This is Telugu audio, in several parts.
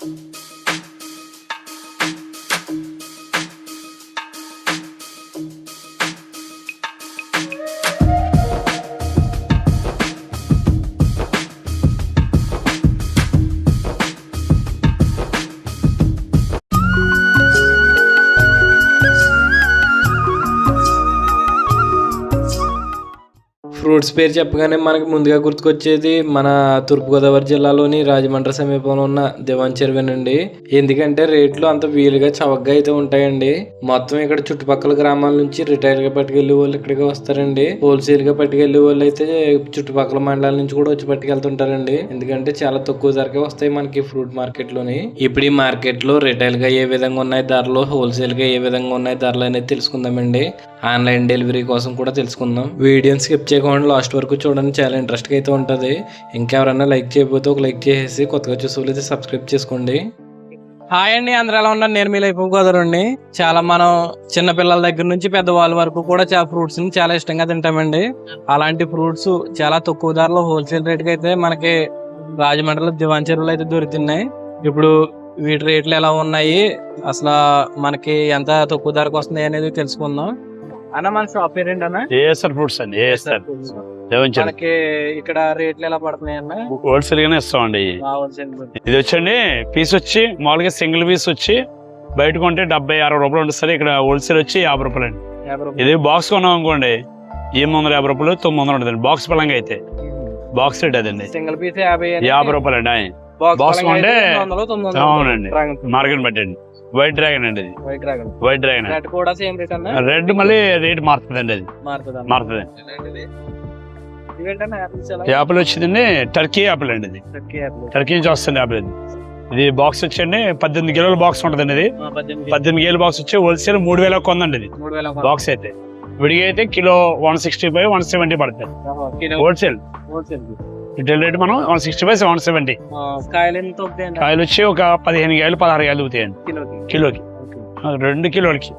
Thank you. ఫ్రూట్స్ పేరు చెప్పగానే మనకి ముందుగా గుర్తుకొచ్చేది మన తూర్పుగోదావరి జిల్లాలోని రాజమండ్రి సమీపంలో ఉన్న దివాన్ చెరువేనండి ఎందుకంటే రేట్లు అంత వీలుగా చవకగా అయితే ఉంటాయండి. మొత్తం ఇక్కడ చుట్టుపక్కల గ్రామాల నుంచి రిటైల్గా పట్టుకెళ్ళే వాళ్ళు ఇక్కడికి వస్తారండి. హోల్సేల్గా పట్టుకెళ్ళే వాళ్ళు అయితే చుట్టుపక్కల మండలాల నుంచి కూడా వచ్చి పట్టుకెళ్తుంటారండి. ఎందుకంటే చాలా తక్కువ ధరకే వస్తాయి మనకి ఫ్రూట్ మార్కెట్లోని ఇప్పుడు ఈ మార్కెట్లో రిటైల్గా ఏ విధంగా ఉన్నాయి ధరలు హోల్సేల్గా ఏ విధంగా ఉన్నాయి ధరలు అనేది తెలుసుకుందామండి. ఆన్లైన్ డెలివరీ కోసం కూడా తెలుసుకుందాం. వీడియోని స్కిప్ చేయకుండా లాస్ట్ వరకు చూడండి చాలా ఇంట్రెస్ట్గా అయితే ఉంటుంది. ఇంకెవరైనా లైక్ చేయకపోతే ఒక లైక్ చేసేసి కొత్తగా చూసే వాళ్ళైతే సబ్స్క్రైబ్ చేసుకోండి. హాయ్ అండి అందరూ ఎలా ఉన్నారు? నేను మీ లైఫ్ కుదరండి చాలా మనం చిన్న పిల్లల దగ్గర నుంచి పెద్దవాళ్ళ వరకు కూడా చాలా ఫ్రూట్స్ని చాలా ఇష్టంగా తింటామండి. అలాంటి ఫ్రూట్స్ చాలా తక్కువ ధరలో హోల్సేల్ రేట్కి అయితే మనకి రాజమండ్రిలో దివాన్ చెరువులు అయితే దొరుకుతున్నాయి. ఇప్పుడు వీటి రేట్లు ఎలా ఉన్నాయి? అసలు మనకి ఎంత తక్కువ ధరకు వస్తున్నాయి అనేది తెలుసుకుందాం. అన్న మన షాప్ పేరేంటి అన్న? ఏఎస్ఆర్ ఫ్రూట్స్ అండి ఏఎస్ఆర్ దేవంచండి. మనకి ఇక్కడ రేట్లు ఎలా పడుతున్నాయి అన్న? హోల్సేల్ గానే ఇస్తామండి. ఇది వచ్చండి పీస్ వచ్చి మామూలుగా సింగిల్ పీస్ వచ్చి బయట కొంటే డెబ్బై అరవై రూపాయలు ఉంటుంది ఇక్కడ హోల్సేల్ వచ్చి యాభై రూపాయలు. అండి ఇది బాక్స్ కొన్నాం అనుకోండి ఎనిమిది వందల యాభై రూపాయలు తొమ్మిది వందలు ఉంటుంది. బాక్స్ పలంగా అయితే. బాక్స్ రేట్ అదండి. సింగిల్ పీస్ యాభై యాభై రూపాయలు అండి. బాక్స్ కొంటే అవునండి. మార్కెట్ బట్టండి వైట్ డ్రాగన్ అండి ఇది. White dragon white dragon red కూడా సేమ్ రేట్ అన్న? రెడ్ మళ్ళీ రేట్ మారుతుంది? అండి అది మారుతుంది యాపిల్ వచ్చిందండి టర్కీ యాపిల్ అండి ఇది. టర్కీ నుంచి వస్తుంది యాపిల్ ఇది. ఇది బాక్స్ వచ్చండి పద్దెనిమిది కిలోల బాక్స్ ఉంటుందండి ఇది. పద్దెనిమిది కేజీల బాక్స్ వచ్చి హోల్సేల్ మూడు వేల కొందండి ఇది. బాక్స్ అయితే. విడిగా అయితే kilo one sixty five one seventy పడుతుంది. హోల్సేల్ హోల్సేల్ రిటైల్ రేట్ మనం one sixty five one seventy కాయలు ఎంత అవుతాయండి కాయలు వచ్చి ఒక పదిహేను కాయలు పదహారు కాయలు దిగుతాయండి కిలోకి? రెండు కిలోలకి.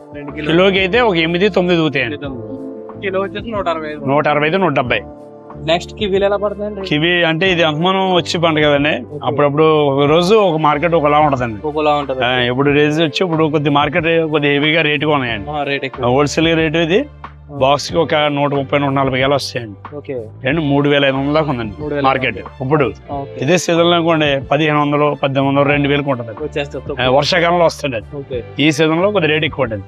కిలోకి అయితే ఒక ఎనిమిది తొమ్మిది కిలో వచ్చేసి నూట అరవై నూట అరవై ఐదు నూట డెబ్బై. నెక్స్ట్ కివీలు ఎలా పడుతుందండి కివి అంటే ఇది అంతమానం వచ్చి పంట కదండి. అప్పుడప్పుడు ఒక రోజు ఒక మార్కెట్ ఒకలా ఉంటదండి. ఉంటది. ఇప్పుడు రేజ్ వచ్చి ఇప్పుడు కొద్ది మార్కెట్ కొద్ది హెవీగా రేటుగా ఉన్నాయండి. హోల్సేల్ రేట్ ఇది. బాక్స్కి ఒక నూట ముప్పై నూట నలభై వేలు వస్తాయండి. అండ్ మూడు వేల ఐదు వందల దాకా ఉందండి మార్కెట్. ఇప్పుడు ఇదే సీజన్లో అనుకోండి పదిహేను వందలు పద్దెనిమిది వందలు రెండు వేలకు ఉంటుంది వర్షాకాలంలో వస్తుంది ఈ సీజన్లో కొద్ది రేట్ ఎక్కువ ఉంటుంది.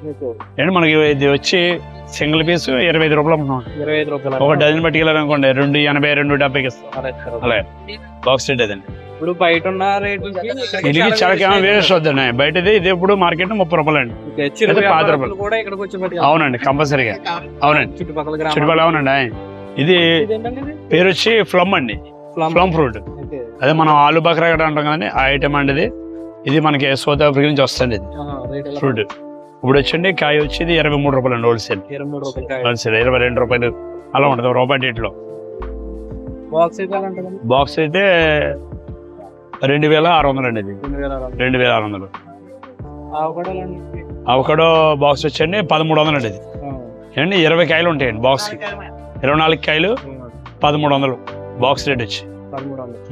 అండ్ మనకి ఇది వచ్చి సింగిల్ పీస్ ఇరవై ఐదు రూపాయలు అమ్ముతున్నాం. రూపాయలు. ఒక డజన్ పట్టుకెళ్ళారనుకోండి రెండు ఎనభై రెండు డెబ్బైకి ఇస్తాం. అలాగే. బాక్స్ రేట్ అదండి. ఇప్పుడు బయట ఉన్న రేటు ఇది చాలా వేరేస్ట్ వద్దండి బయటది ఇది ఇప్పుడు మార్కెట్ ముప్పై రూపాయలు అండి పాత రూపాయలు. కూడా ఇక్కడికి వచ్చి. అవునండి కంపల్సరీగా. అవునండి. చుట్టుపక్కల చుట్టుపక్కల అవునండి. ఇది ఇది? పేరు వచ్చి ఫ్లమ్ అండి. ప్లమ్. Plum fruit. అదే మనం ఆలు బకరా అంటాం కదండి ఆ ఐటమ్ అండి ఇది. ఇది మనకి సౌత్ ఆఫ్రికా నుంచి వస్తుంది ఇది. ఫ్రూట్. ఇప్పుడు వచ్చండి కాయ వచ్చేది ఇరవై మూడు రూపాయలు అండి హోల్సేల్. హోల్సేల్ ఇరవై రెండు రూపాయలు. అలా ఉంటుంది రూపాయి రేట్లో. బాక్స్ అయితే రెండు వేల ఆరు వందలు అండి ఇది. రెండు వేల ఆరు వందలు? అవకడో బాక్స్ వచ్చండి పదమూడు వందలు అండి ఇది ఇరవై కాయలు ఉంటాయండి బాక్స్. ఇరవై నాలుగు కాయలు పదమూడు. వందలు బాక్స్ రేట్ వచ్చి. పదమూడు వందలు.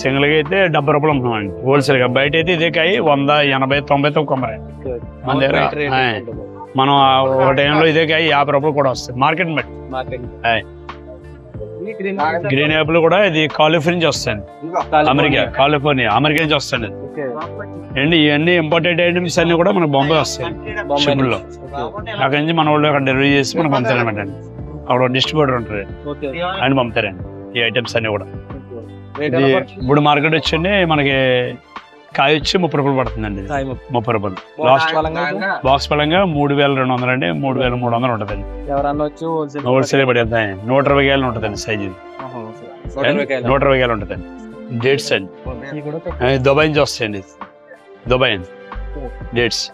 సింగల్ అయితే డెబ్బై రూపాయలు అమ్ముతున్నామండి. హోల్సేల్గా బయట అయితే ఇదే కాయ వంద ఎనభై తొంభై తొమ్మిది కొమ్మరండి మన దగ్గర. మనం ఒక టైంలో ఇదే కాయ యాభై రూపాయలు కూడా వస్తుంది మార్కెట్ బట్టి. గ్రీన్ యాపిల్ కూడా ఇది కాలిఫోర్ నుంచి వస్తుంది అమెరికా కాలిఫోర్నియా అమెరికా నుంచి వస్తుంది ఓకే. అండ్ ఇవన్నీ ఇంపార్టెంట్ ఐటమ్స్ అన్ని కూడా మనకు బొంబాయి వస్తాయి. ఓకే. అక్కడి నుంచి మన వాళ్ళు అక్కడ డెలివరీ చేసి మనకు పంపుతారనమాట అండి. అక్కడ డిస్ట్రిబ్యూటర్ ఉంటారు ఓకే. ఆయన పంపుతారండి ఈ ఐటమ్స్ అన్ని కూడా. ఇది? ఇప్పుడు మార్కెట్ వచ్చండి మనకి కాయ వచ్చి ముప్పై రూపాయలు పడుతుందండి. ముప్పై. రూపాయలు. బాక్స్ లాస్ట్ బాక్స్ పరంగా మూడు వేల రెండు వందలు అండి మూడు వేల మూడు వందలు ఉంటుందండి. ఎవరన్నా వచ్చి హోల్సేల్ పడేద్దాం నూట ఇరవై వేలు ఉంటుందండి సైజ్. నూట ఇరవై కాయలు. ఉంటుందండి. డేట్స్ అండి. దుబాయ్ నుంచి వస్తాయండి. దుబాయ్ అండి. డేట్స్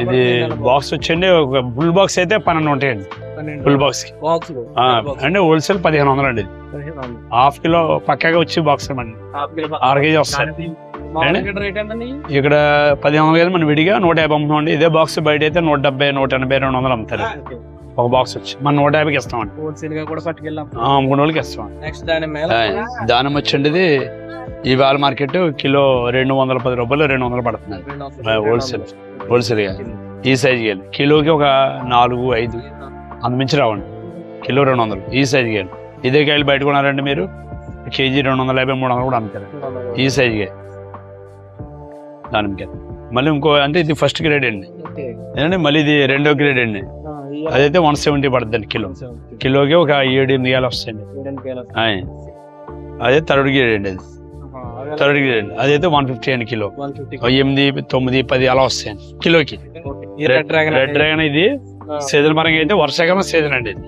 ఇది బాక్స్ వచ్చండి ఒక ఫుల్ బాక్స్ అయితే పన్నెండు ఉంటాయండి. ఫుల్ బాక్స్ అంటే హోల్సేల్ పదిహేను వందలు. అండి. హాఫ్ కిలో పక్కగా వచ్చి బాక్స్ అండి ఆరు కేజీ వస్తాయి. ఇక్కడ రేట్ ఎంతండి? ఇక్కడ పదిహేను వందలు మనం విడిగా నూట యాభై అమ్ముతామండి ఇదే బాక్స్ బయట అయితే నూట డెబ్బై నూట ఎనభై రెండు వందలు అమ్ముతారు. ఒక బాక్స్ వచ్చి. మన నూట యాభైకి ఇస్తామండి. హోల్సేల్గా కూడా పట్టుకెళ్ళాం. ఆ, మూడు రోజులకి ఇస్తాం. నెక్స్ట్ దాని మీద దానం వచ్చండి ఈ వాల్ మార్కెట్ కిలో రెండు వందల పది రూపాయలు రెండు వందలు పడుతుంది హోల్సేల్ హోల్సేల్గా ఈ సైజ్ గేలు కిలోకి ఒక నాలుగు ఐదు అంతమించి రావండి. కిలో రెండు వందలు ఈ సైజ్ గేలు ఇదే కాయలు బయట కొన్నారండి మీరు? కేజీ రెండు వందల యాభై మూడు వందలు కూడా అమ్ముతారు. ఈ సైజ్ గే దానికి మళ్ళీ ఇంకో అంటే ఇది ఫస్ట్ గ్రేడ్ అండి. ఏంటంటే మళ్ళీ ఇది రెండో గ్రేడ్ అండి. అదైతే వన్ సెవెంటీ పడుతుంది కిలో. కిలోకి ఒక ఏడు ఎనిమిది వేలు వస్తాయండి. అదే థర్డ్ గ్రేడ్ అండి అది థర్డ్ గ్రేడ్ అదైతే వన్ ఫిఫ్టీ అండి కిలో. ఎనిమిది తొమ్మిది పది అలా వస్తాయండి కిలోకి. రెడ్ రెడ్ డ్రాగన్ ఇది. సీజన్ పరంగా అయితే వర్షాకాలం సీజన్ అండి ఇది.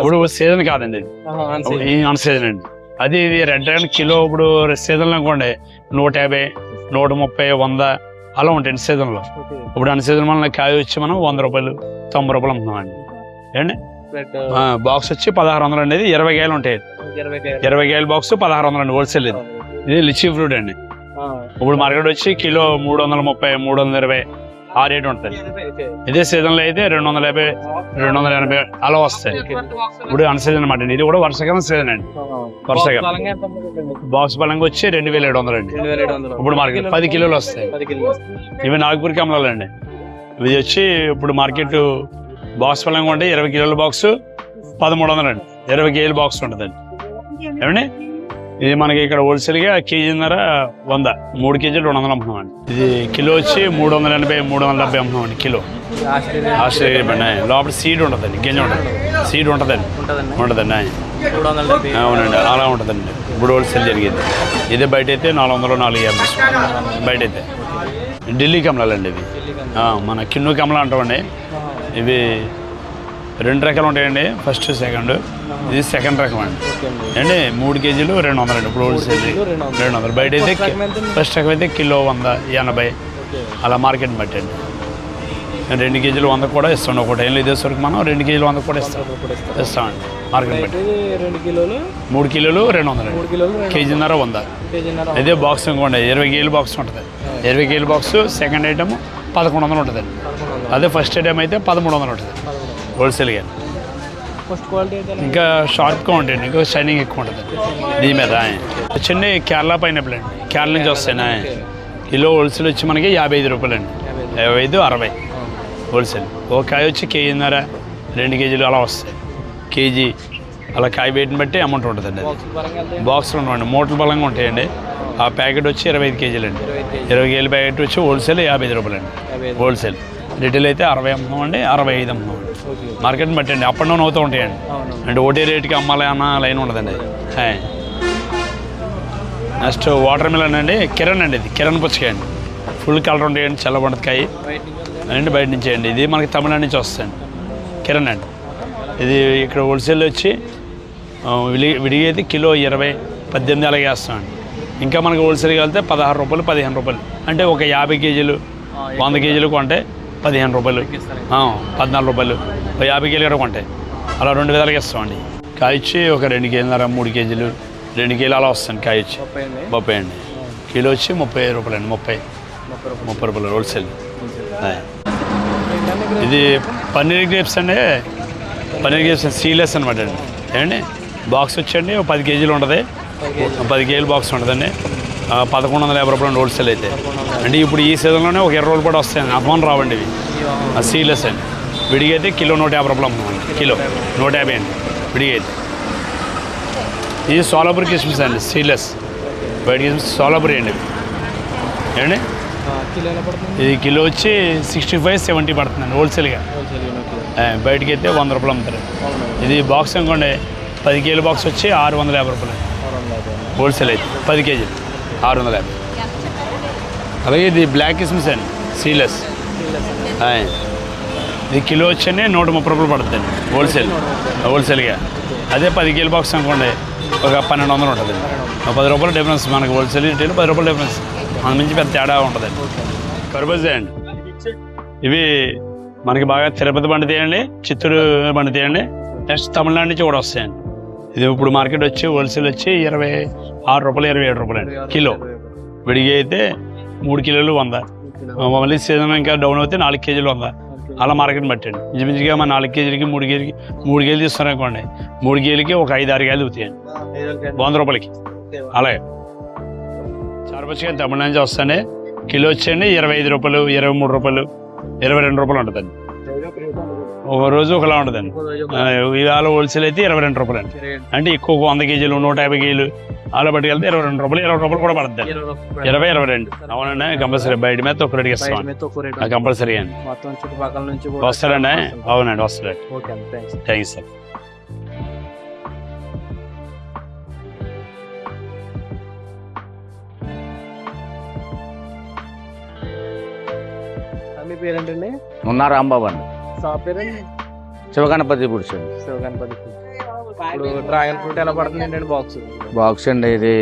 ఇప్పుడు సీజన్ కాదండి ఇది. అన్ సీజన్ అండి. అది ఇది రెడ్ డ్రాగన్ కిలో ఇప్పుడు సీజన్లో అనుకోండి నూట యాభై నూట ముప్పై వంద అలా ఉంటాయండి సీజన్లో ఇప్పుడు అన్ సీజన్ వల్ల కాయ వచ్చి మనం వంద రూపాయలు తొంభై రూపాయలు అమ్ముతున్నామండి. ఏండి బాక్స్ వచ్చి పదహారు వందలు అండి. ఇరవై కాయలు ఉంటాయి. ఇరవై కాయల. బాక్స్ పదహారు వందలు అండి హోల్సేల్ ఇది. ఇది లిచీ ఫ్రూట్ అండి. ఇప్పుడు మార్కెట్ వచ్చి కిలో మూడు వందల ముప్పై మూడు వందల ఇరవై. ఆ రేట్ ఉంటుంది. ఇదే సీజన్లో అయితే రెండు వందల యాభై రెండు వందల ఎనభై అలా వస్తాయి. ఇప్పుడు అన్ సీజన్ అనమాట ఇది కూడా వర్షాకాలం సీజన్ అండి. వర్షాకాలం బాక్స్ బలంగా వచ్చి రెండు వేల ఏడు వందలు అండి. ఇప్పుడు మార్కెట్ పది కిలోలు వస్తాయి. ఇవి నాగపూర్కి అమలాలండి ఇది వచ్చి ఇప్పుడు మార్కెట్ బాక్స్ బలంగా ఉంటే ఇరవై కిలోల బాక్స్ పదమూడు వందలు అండి ఇరవై కేజీల బాక్స్ ఉంటుందండి. ఏమండి? ఇది మనకి ఇక్కడ హోల్సేల్గా కేజీన్నర వంద. మూడు కేజీలు రెండు వందలు అమ్ముతున్నామండి ఇది కిలో వచ్చి మూడు వందల ఎనభై మూడు వందల డెబ్బై అమ్ముతున్నామండి కిలో. ఆస్ట్రేలియా. బండి లోపల సీడ్ ఉంటుందండి గింజ ఉంటుంది. సీడ్ ఉంటుందండి. ఉంటుందండి. అవునండి అలా ఉంటుందండి. ఇప్పుడు హోల్సేల్ జరిగేది. ఇదే బయట అయితే నాలుగు వందలు నాలుగు యాభై బయట అయితే ఢిల్లీ కమలాలండి ఇవి ఆ, మన కిన్ను కమల అంటామండి. ఇవి రెండు రకాలు ఉంటాయండి. ఫస్ట్ సెకండ్ ఇది సెకండ్ రకం అండి అండి మూడు కేజీలు రెండు వందలు అండి. ఇప్పుడు హోల్సేల్ రెండు వందలు. బయట అయితే ఫస్ట్ రకం అయితే కిలో వంద ఎనభై. అలా మార్కెట్ బట్టి అండి రెండు కేజీలు వంద కూడా ఇస్తాం. ఒక టైంలో ఇదే సరికి మనం రెండు కేజీలు వంద కూడా ఇస్తాం. ఇస్తామండి. మార్కెట్ బట్టి. రెండు కిలోలు మూడు కిలోలు రెండు వందలు మూడు కిలోలు కేజీన్నర వంద. ఇదే బాక్స్ ఇంకోండి. ఇరవై కేజీల బాక్స్ ఉంటుంది. ఇరవై కేజీల బాక్స్ సెకండ్ ఐటమ్ పదకొండు వందలు ఉంటుంది అదే ఫస్ట్ ఐటమ్ అయితే పదమూడు వందలు ఉంటుంది. హోల్సేల్గా ఫస్ట్ క్వాలిటీ అయితే ఇంకా షార్ప్గా ఉంటుంది ఇంకా షైనింగ్ ఎక్కువ ఉంటుంది. దీని మీద చిన్న కేరళ పైనాపిల్ అండి. కేరళ నుంచి వస్తాయి కిలో హోల్సేల్ వచ్చి మనకి యాభై ఐదు రూపాయలు అండి. యాభై ఐదు అరవై. హోల్సేల్. ఒక కాయ వచ్చి కేజీన్నర రెండు కేజీలు అలా వస్తాయి. కేజీ అలా కాయ వెయిట్ని బట్టి అమౌంట్ ఉంటుందండి అది. బాక్స్లో ఉండండి మూటల బలంగా ఉంటాయండి. ఆ ప్యాకెట్ వచ్చి ఇరవై ఐదు కేజీలు అండి. ఇరవై కేజీల ప్యాకెట్ వచ్చి హోల్సేల్ యాభై ఐదు రూపాయలు అండి. హోల్సేల్. రిటైల్ అయితే అరవై అమ్ముతామండి అరవై ఐదు అమ్ముతామండి ఓకే మార్కెట్ బట్టి అండి అప్ అండ్ డౌన్ అవుతూ ఉంటాయండి. అంటే ఒకటే రేటుకి అమ్మాలి అన్న లైన్ ఉండదండి. హాయ్ నెక్స్ట్ వాటర్ మిలన్ అండి కిరణ్ అండి ఇది కిరణ్ పుచ్చకాయ అండి. ఫుల్ కలర్ ఉంటాయండి చల్లబడదు కాయ బయట నుంచి వెళ్తే అండి బయట నుంచి అండి ఇది మనకి తమిళనాడు నుంచి వస్తుంది కిరణ్ అండి. ఇది ఇక్కడ హోల్సేల్ వచ్చి విడి విడిగా అయితే కిలో ఇరవై పద్దెనిమిది అలాగే వేస్తామండి. ఇంకా మనకి హోల్సేల్గా వెళ్తే పదహారు రూపాయలు పదిహేను రూపాయలు. అంటే ఒక యాభై కేజీలు వంద కేజీలు కొంటే పదిహేను రూపాయలు. పద్నాలుగు రూపాయలు. యాభై కేజీలు కూడా కొంటాయి అలా రెండు విధాలుగా ఇస్తామండి. కాయ వచ్చి ఒక రెండు కేజీలన్నర మూడు కేజీలు. రెండు కేజీలు అలా వస్తుంది కాయ వచ్చి ముప్పై అండి. కిలో వచ్చి ముప్పై రూపాయలు అండి ముప్పై ముప్పై రూపాయలు హోల్సేల్. ఇది పన్నీర్ గ్రేప్స్ అండి. పన్నీర్ గ్రేప్స్ సీలెస్ అనమాట అండి. ఏమండి బాక్స్ వచ్చండి ఒక పది కేజీలు ఉంటుంది. పది కేజీలు బాక్స్ ఉంటుందండి. పదకొండు వందల యాభై రూపాయలు హోల్సేల్ అయితే. అంటే ఇప్పుడు ఈ సీజన్లోనే ఒక ఇరవై రోజులు కూడా వస్తాయండి అమ్మని రావండి ఇవి. ఆ సీలెస్ అండి విడిగా అయితే కిలో నూట యాభై రూపాయలు అమ్ముతామండి కిలో నూట యాభై అండి. విడిగా అయితే ఇది సోలాపూర్ కిస్మిస్ అండి సీలెస్ బయట కిస్మిస్ సోలాపూర్ అండి. ఏమండి? ఇది కిలో వచ్చి సిక్స్టీ ఫైవ్ సెవెంటీ పడుతుందండి హోల్సేల్గా బయటికి అయితే వంద రూపాయలు అమ్ముతారు. ఇది బాక్స్ అనుకోండి పది కేజీల బాక్స్ వచ్చి ఆరు వందల యాభై రూపాయలు. హోల్సేల్ అయితే పది కేజీలు. ఆరు వందల యాభై. అలాగే ఇది బ్లాక్ కిస్మిస్ అండి సీలెస్ ఇది కిలో వచ్చి నూట ముప్పై రూపాయలు పడుతుందండి హోల్సేల్ హోల్సేల్గా అదే పది కిలో బాక్స్ అనుకోండి ఒక పన్నెండు వందలు ఉంటుంది ఒక పది రూపాయల డిఫరెన్స్ మనకి హోల్సేల్ రిటైల్ పది రూపాయల డిఫరెన్స్ మన నుంచి పెద్ద తేడా ఉంటుందండి. కర్బూజా అండి. ఇవి మనకి బాగా తిరుపతి బండి తీయండి చిత్తూరు బండి తీయండి నెక్స్ట్ తమిళనాడు నుంచి కూడా వస్తాయండి. ఇది ఇప్పుడు మార్కెట్ వచ్చి హోల్సేల్ వచ్చి ఇరవై ఆరు రూపాయలు ఇరవై ఏడు రూపాయలు అండి. కిలో. విడిగా అయితే మూడు కిలోలు వంద. మళ్ళీ సీజన్ ఇంకా డౌన్ అవుతే నాలుగు కేజీలు వంద. అలా మార్కెట్ పట్టండి ఇంచుమించుగా మా నాలుగు కేజీలకి మూడు కేజీలకి మూడు కేజీలు తీస్తున్నారు అనుకోండి. మూడు కేజీలకి ఒక ఐదు ఆరు కేజీలు అవుతాయండి. వంద రూపాయలకి. అలాగే. చారుపచ్చిగా తమిళనాడు నుంచి వస్తానే. కిలో వచ్చేయండి ఇరవై ఐదు రూపాయలు ఇరవై మూడు రూపాయలు ఇరవై రెండు రూపాయలు ఉంటుందండి. ఒక రోజు ఒకలా ఉంటుందండి ఇవాళ హోల్సేల్ అయితే ఇరవై రెండు రూపాయలు అండి. అంటే ఎక్కువ వంద కేజీలు నూట యాభై కేజీలు అలా పట్టుకెళ్తే ఇరవై రెండు రూపాయలు ఇరవై రూపాయలు కూడా పడుతుంది ఇరవై ఇరవై రెండు. అవునండి కంపల్సరీ బయట మీద తొక్క రేటుకి ఇస్తాం కంపల్సరీ అండి. వస్తాడండి? అవునండి వస్తాడు థ్యాంక్స్ థ్యాంక్ యూ సార్. మీ పేరేంటండి? ఉన్న రాంబాబు అండి. షాప్ పేరండి శివగణపతి పురుషుడు. శివగణపతి ఇప్పుడు డ్రాగన్ ఫ్రూట్ ఎలా పడుతుంది ఏంటండి బాక్స్? బాక్స్ అండి ఇది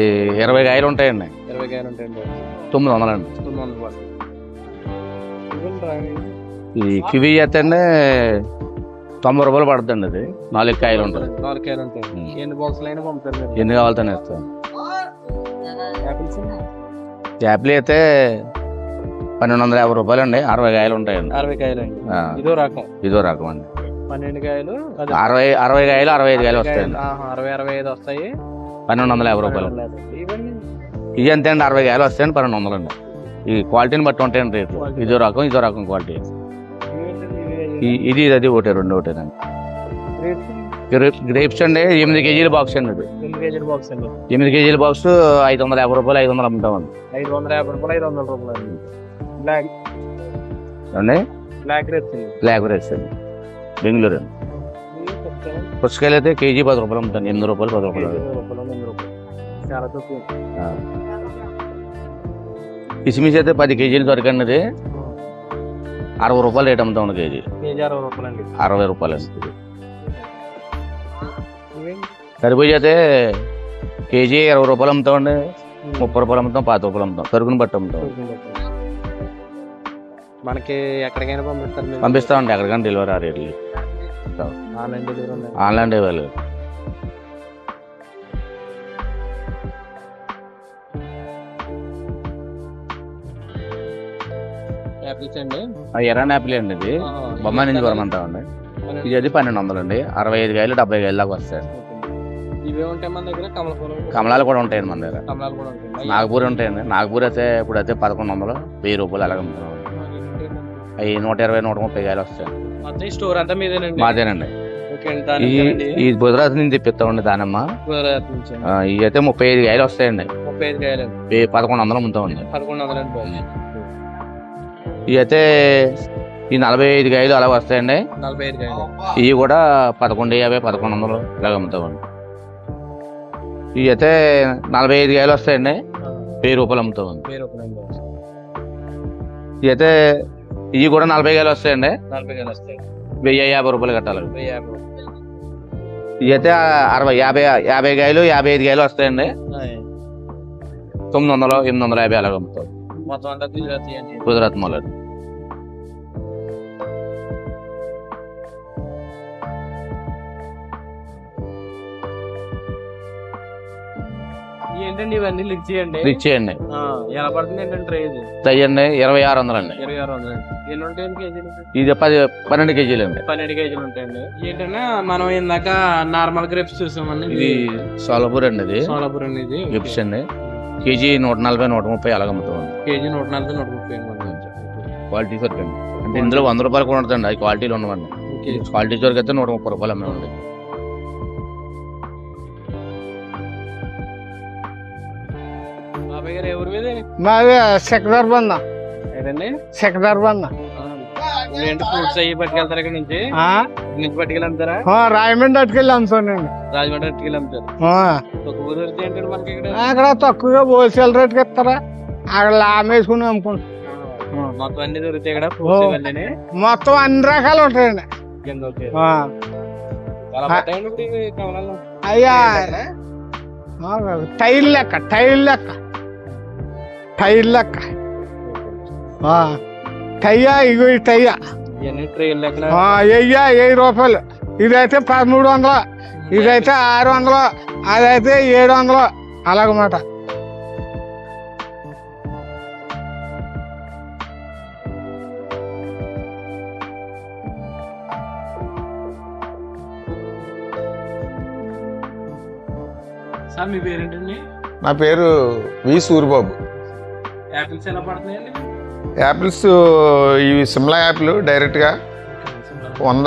ఇరవై కాయలు ఉంటాయండి. ఇరవై కాయలు ఉంటాయండి తొమ్మిది వందలండి తొమ్మిది వందలు పడుతుంది. ఈ కివీ అయితే అండి తొంభై రూపాయలు పడుతుందండి అది నాలుగు కాయలు ఉంటాయి. నాలుగు కాయలు ఉంటాయి. ఎన్ని బాక్సులు అయినా పంపుతారు ఎన్ని ఇస్తాం. యాపిల్స్? యాపిల్ అయితే పన్నెండు వందల యాభై రూపాయలు అండి అరవై కాయలు ఉంటాయండి. అరవై కాయలు అండి. ఆ, ఇదో రకం. ఇదో రకం అండి. పన్నెండు కాయలు అదే అరవై అరవై కాయలు అరవై ఐదు కాయలు వస్తాయండి. ఆహా, అరవై అరవై ఐదు వస్తాయి. పన్నెండు వందల యాభై రూపాయలు. ఇవన్నీ ఇది అంతే అండి అరవై కాయలు వస్తాయండి పన్నెండు వందలు అండి ఈ క్వాలిటీని బట్టి ఉంటాయండి రేట్లు. ఇదో రకం ఇదో రకం క్వాలిటీ? ఈ- ఇది అది ఒకటే రెండు ఒకటేనండి రేట్లు? గ్రేప్- గ్రేప్స్ అండి ఎనిమిది కేజీల బాక్స్ అండి ఇది. ఎన్ని కేజీల బాక్స్ అండి. ఎనిమిది కేజీల బాక్స్ ఐదు వందల యాభై రూపాయలు ఐదు వందలు అమ్ముతామండి. ఐదు వందల యాభై రూపాయలు ఐదు వందల రూపాయలు అండి. బ్లాక్ అండి బ్లాక్ రేట్స్ అండి. బ్లాక్ రైస్ అండి. బెంగళూరు. అండి పుచ్చకాయలు అయితే కేజీ పది రూపాయలు అమ్ముతాను. ఎనిమిది రూపాయలు పది రూపాయలు చాలా తక్కువ. ఆ. కిస్మిస్ అయితే పది కేజీలు దొరకండి ఇది అరవై రూపాయలు రేట్ అమ్ముతాం కేజీ. అరవై రూపాయలు అండి అరవై అండి? కరిబూజ అయితే కేజీ ఇరవై రూపాయలు అమ్ముతామండి ముప్పై రూపాయలు అమ్ముతాం పాతి రూపాయలు అమ్ముతాం. సరుకుని బట్టి అమ్ముతాం. మనకి ఎక్కడికైనా పంపిస్తారు? పంపిస్తామండి ఎక్కడికైనా డెలివరీ ఆ రేట్లు ఆన్లైన్ డెలివరీ ఉంది? ఆన్లైన్ డెలివరీ ఎర్రని యాపిల్ అండి ఇది. బొమ్మ నుంచి వరమంటామండి ఇది అది పన్నెండు వందలు అండి. అరవై ఐదు కాయలు డెబ్బై కాయలు దాకా వస్తాయి ఉంటాయి కమలాలు కూడా ఉంటాయండి మన దగ్గర. ఉంటాయి నాగపూర్ ఉంటాయండి. నాగపూర్ అయితే ఇప్పుడు అయితే పదకొండు వందలు వెయ్యి రూపాయలు అలాగే అమ్ముతున్నాం. అవి నూట ఇరవై నూట ముప్పై కాయలు వస్తాయి మొత్తం స్టోర్ అంతా మీదేనండి. మాదేనండి. ఈ గుజరాత్ నుంచి తెప్పిస్తామండి దానమ్మ. ఇవి అయితే ముప్పై ఐదు కాయలు వస్తాయండి. ముప్పై ఐదు కాయలు పదకొండు వందలు అమ్ముతామండి పదకొండు వందలు ఇవి అయితే ఈ నలభై ఐదు కాయలు అలా వస్తాయండి. నలభై ఐదు కాయలు ఇవి కూడా పదకొండు యాభై పదకొండు వందలు ఇలాగ అమ్ముతామండి ఇవి అయితే నలభై ఐదు కాయలు వస్తాయండి వెయ్యి రూపాయలు అమ్ముతామండి వెయ్యి రూపాయలు ఇవి అయితే ఇవి కూడా నలభై కాయలు వస్తాయండి. నలభై వస్తాయి. వెయ్యి యాభై రూపాయలు కట్టాలి. వెయ్యి యాభై రూపాయలు. ఇవి అయితే అరవై యాభై యాభై కాయలు యాభై ఐదు కాయలు వస్తాయండి. తొమ్మిది వందలు ఎనిమిది వందల యాభై అలాగ అమ్ముతాం మొత్తం అంతా గుజరాత్ గుజరాత్ మొదలు ఏంటండి ఇవన్నీ లిక్ చేయండి? ఇచ్చేయండి ఆ, ఎలా పడుతుంది ఏంటంటే ట్రే ఇది చెయ్యండి ఇరవై ఆరు వందలు అండి ఇరవై ఆరు వందలు అండి ఎన్ని ఉంటాయండి కేజీలు ఇది పది పన్నెండు కేజీలు అండి. పన్నెండు కేజీలు ఉంటాయండి. ఏంటంటే మనం ఇందాక నార్మల్ గ్రేప్స్ చూసామండి. ఇది సోలాపూర్ అండి ఇది. సోలాపురం ఇది. గిఫ్ట్స్ అండి. కేజీ నూట నలభై నూట ముప్పై అలాగ అమ్ముతాం కేజీ నూట నలభై నూట ముప్పై అండి. క్వాలిటీ సరుకు అండి అంటే ఇందులో వంద రూపాయలు కూడా ఉంటుందండి అది క్వాలిటీలో ఉండవండి. క్వాలిటీ సరుకు అయితే నూట ముప్పై రూపాయలు అమ్మేవండి బాబాయ్ గారు ఎవరు మీద? మాది సెక్టార్ బంద ఏదండి సెక్టార్ బంద ఏంటి ఫ్రూట్స్ అయ్యి పట్టుకెళ్తారు ఇక్కడ నుంచి? నుంచి పట్టుకెళ్తారా ఆ, రాయమండ్రి అమ్ముతానండి రాజమండ్రి పట్టుకెళ్తారు ఆ. తక్కువ మనకి ఇక్కడ? అక్కడ తక్కువగా హోల్సేల్ రేట్కి ఇస్తారా? అక్కడ లాభం వేసుకుని అమ్ముకుంటాం మొత్తం అన్ని దొరుకుతాయి ఇక్కడ ఫ్రూట్స్ ఓ. ఇవన్నీ మొత్తం అన్ని రకాలు ఉంటాయండి. అయ్యా. టైల్ లెక్క టైల్ లెక్క. టైర్ లెక్క టయ్యా ఇగో టయ్యా వెయ్యా వెయ్యి రూపాయలు. ఇదైతే పదమూడు వందలు. ఇదైతే ఆరు వందలు. అదైతే ఏడు వందలు. అలాగమాట నా పేరు వి సూరిబాబు. యాపిల్స్ ఎలా పడుతున్నాయండి? యాపిల్స్ ఇవి సిమ్లా యాపిల్ డైరెక్ట్గా వంద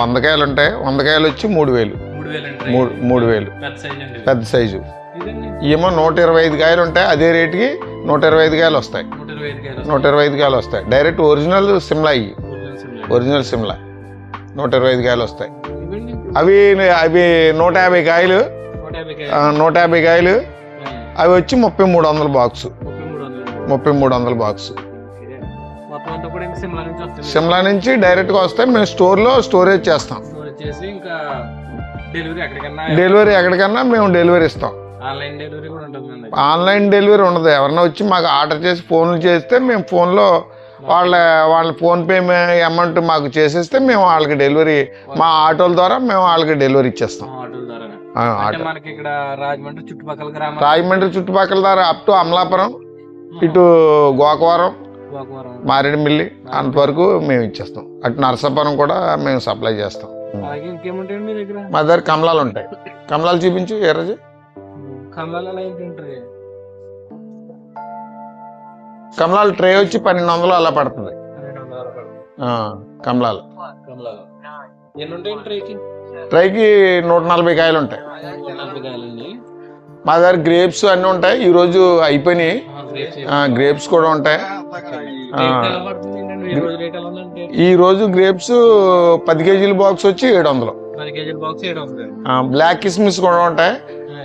వంద కాయలు ఉంటాయి. వంద కాయలు వచ్చి మూడు వేలు. మూడు వేలు మూడు వేలు. పెద్ద సైజ్ ఏమో నూట ఇరవై ఐదు కాయలు ఉంటాయి. అదే రేటుకి నూట ఇరవై ఐదు కాయలు వస్తాయి. నూట ఇరవై ఐదు కాయలు వస్తాయి. డైరెక్ట్ ఒరిజినల్ సిమ్లా ఇవి. ఒరిజినల్ సిమ్లా నూట ఇరవై ఐదు కాయలు వస్తాయి. అవి అవి నూట యాభై కాయలు. నూట యాభై కాయలు. అవి వచ్చి ముప్పై మూడు వందల బాక్స్ ముప్పై మూడు వందలు బాక్స్ సిమ్లా నుంచి డైరెక్ట్గా వస్తాయి. మేము స్టోర్లో స్టోరేజ్ చేస్తాం. డెలివరీ ఎక్కడికన్నా మేము డెలివరీ ఇస్తాం. ఆన్లైన్ డెలివరీ ఉండదు. ఎవరన్నా వచ్చి మాకు ఆర్డర్ చేసి ఫోన్లు చేస్తే మేము ఫోన్లో వాళ్ళ వాళ్ళ ఫోన్పే అమౌంట్ మాకు చేసేస్తే మేము వాళ్ళకి డెలివరీ మా ఆటోల ద్వారా మేము వాళ్ళకి డెలివరీ ఇచ్చేస్తాం. రాజమండ్రి చుట్టుపక్కల రాజమండ్రి చుట్టుపక్కల ద్వారా అప్ టు అమలాపురం. ఇటు గోకవరం మారేడుమిల్లి అంతవరకు మేము ఇచ్చేస్తాం. అటు నరసాపురం కూడా మేము సప్లై చేస్తాం. మీ దగ్గర? కమలాలు ఉంటాయి. కమలాలు చూపించు ఏ రోజు కమలాలు ట్రే వచ్చి పన్నెండు వందలు అలా పడుతుంది. కమలాలు. ట్రైకి? నూట నలభై కాయలు ఉంటాయి మా దగ్గర గ్రేప్స్ అన్నీ ఉంటాయి. ఈ రోజు అయిపోయినాయి. గ్రేప్స్ కూడా ఉంటాయి. ఈ రోజు గ్రేప్స్ పది కేజీల బాక్స్ వచ్చి ఏడు వందలు బ్లాక్ కిస్మిస్ కూడా ఉంటాయి.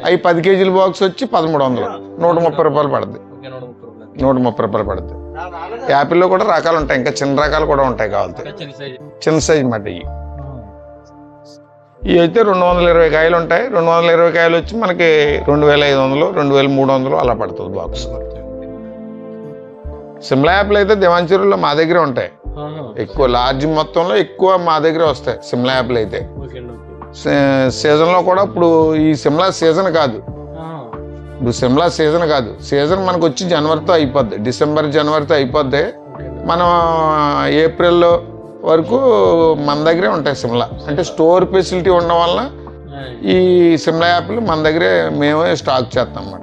అవి పది కేజీల బాక్స్ వచ్చి పదమూడు వందలు నూట ముప్పై రూపాయలు పడుతుంది నూట ముప్పై రూపాయలు. పడుతుంది యాపిల్లో కూడా రకాలు ఉంటాయి. ఇంకా చిన్న రకాలు కూడా ఉంటాయి కావాలి ఇంకా చిన్న సైజ్ చిన్న సైజ్ మాట ఇవి. ఇవి అయితే రెండు వందల ఇరవై కాయలు ఉంటాయి. రెండు వందల ఇరవై కాయలు వచ్చి మనకి రెండు వేల ఐదు వందలు రెండు వేల మూడు వందలు అలా పడుతుంది బాక్స్ సిమ్లా యాప్లు అయితే దివాంచూరులో మా దగ్గరే ఉంటాయి. ఎక్కువ లార్జ్ మొత్తంలో ఎక్కువ మా దగ్గరే వస్తాయి సిమ్లా యాప్లు అయితే. సీజన్లో కూడా ఇప్పుడు ఈ సిమ్లా సీజన్ కాదు. ఇప్పుడు సిమ్లా సీజన్ కాదు. సీజన్ మనకు వచ్చి జనవరితో అయిపోద్ది. డిసెంబర్ జనవరితో అయిపోద్ది. మనం ఏప్రిల్ వరకు మన దగ్గరే ఉంటాయి సిమ్లా. అంటే స్టోర్ ఫెసిలిటీ ఉండడం వల్ల ఈ సిమ్లా యాప్లు మన దగ్గరే మేమే స్టాక్ చేస్తాం అన్నమాట.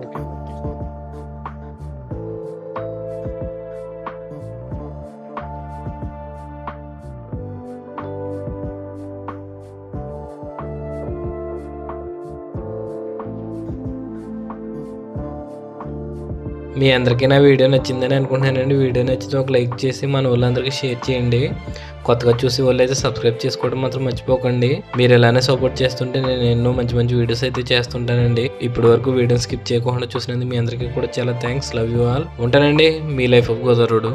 మీ అందరికీ నా వీడియో నచ్చిందని అనుకుంటున్నానండి. వీడియో నచ్చితే ఒక లైక్ చేసి మన వాళ్ళందరికీ షేర్ చేయండి. కొత్తగా చూసి వాళ్ళు అయితే సబ్స్క్రైబ్ చేసుకోవడం మాత్రం మర్చిపోకండి. మీరు ఇలానే సపోర్ట్ చేస్తుంటే నేను ఎన్నో మంచి మంచి వీడియోస్ అయితే చేస్తుంటానండి. ఇప్పటి వరకు వీడియోని స్కిప్ చేయకుండా చూసినందుకు మీ అందరికీ కూడా చాలా థ్యాంక్స్ లవ్ యూ ఆల్ ఉంటానండి. మీ లైఫ్ ఆఫ్ గోదావరుడు